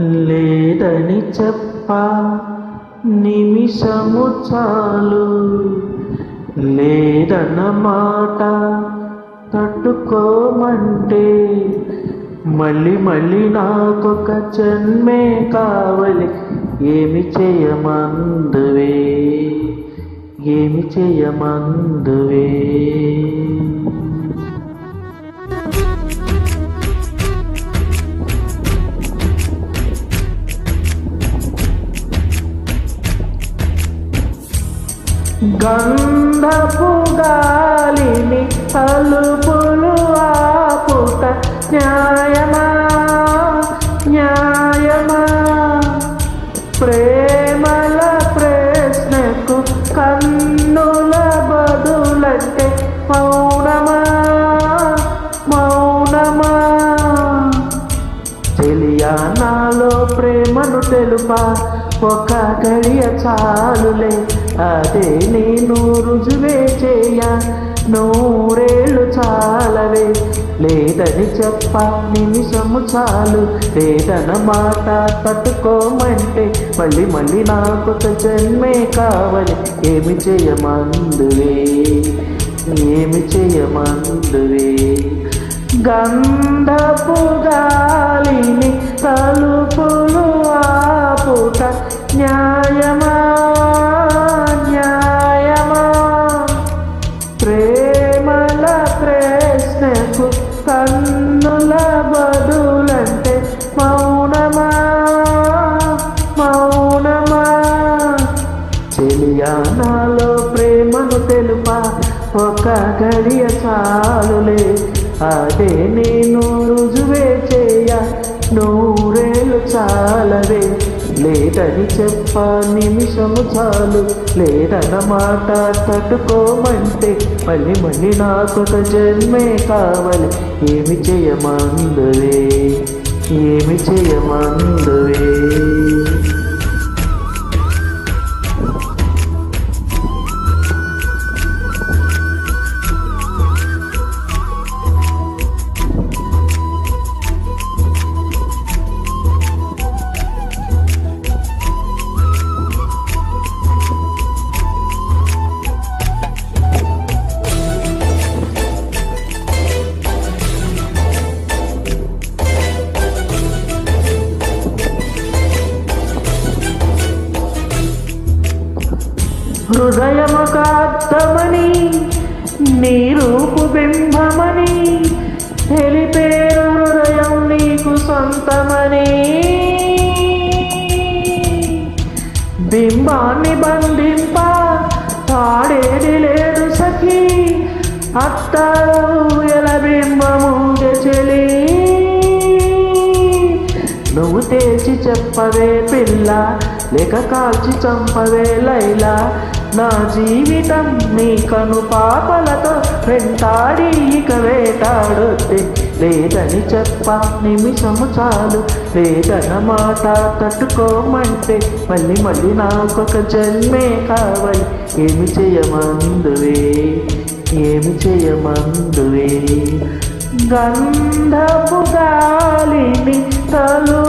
లేదని చెప్ప నిమిషము చాలు. లేదన్న మాట తట్టుకోమంటే. మళ్ళీ మళ్ళీ నాకొక జన్మే కావాలి. ఏమి చేయమందువే? ఏమి చేయమందువే? గంధపు గాలిని తలుపులు ఆపుట న్యాయమా? న్యాయమా? ప్రేమల ప్రశ్నకు కన్నుల బదులంటే మౌనమా? మౌనమా? తెలియా నాలో ప్రేమను తెలుపా? ఒక గడియ చాలులే అదే నేను రుజువే చేయ నూరేళ్ళు చాలవే. లేదని చెప్ప నిమిషము చాలు లేదన్న మాట పట్టుకోమంటే మళ్ళీ మళ్ళీ నాకు జన్మే కావాలి. ఏమి చేయమందువే ఏమి చేయమందువే. గంధపు గాలిని తలుపులు ఒక గడియ చాలులే. అదే నేను రుజువే చేయ నూరేళ్ళు చాలవే. లేదని చెప్ప నిమిషము చాలు లేదన్న మాట తట్టుకోమంటే మళ్ళీ మళ్ళీ నాకొక జన్మే కావాలి. ఏమి చేయమందువే? ఏమి చేయమందువే? హృదయముక నీ రూపు బింబమని తెలిపేరు హృదయం నీకు సొంతమని. బింబాన్ని బంధింప తాడేది లేదు సఖీ అత్తల బింబము చెలి. నువ్వు తేల్చి చెప్పవే పిల్ల లేక కాల్చి చంపవే లైలా నా జీవితం నీ కను పాపలతో వెంటాడి ఇక వేటాడొద్దే. లేదని చెప్ప నిమిషము చాలు. లేదన్న మాట తట్టుకోమంటే మళ్ళీ మళ్ళీ నాకొక జన్మే కావాలి. ఏమి చేయమందువే? ఏమి చేయమందువే? గంధపు గాలిని తలు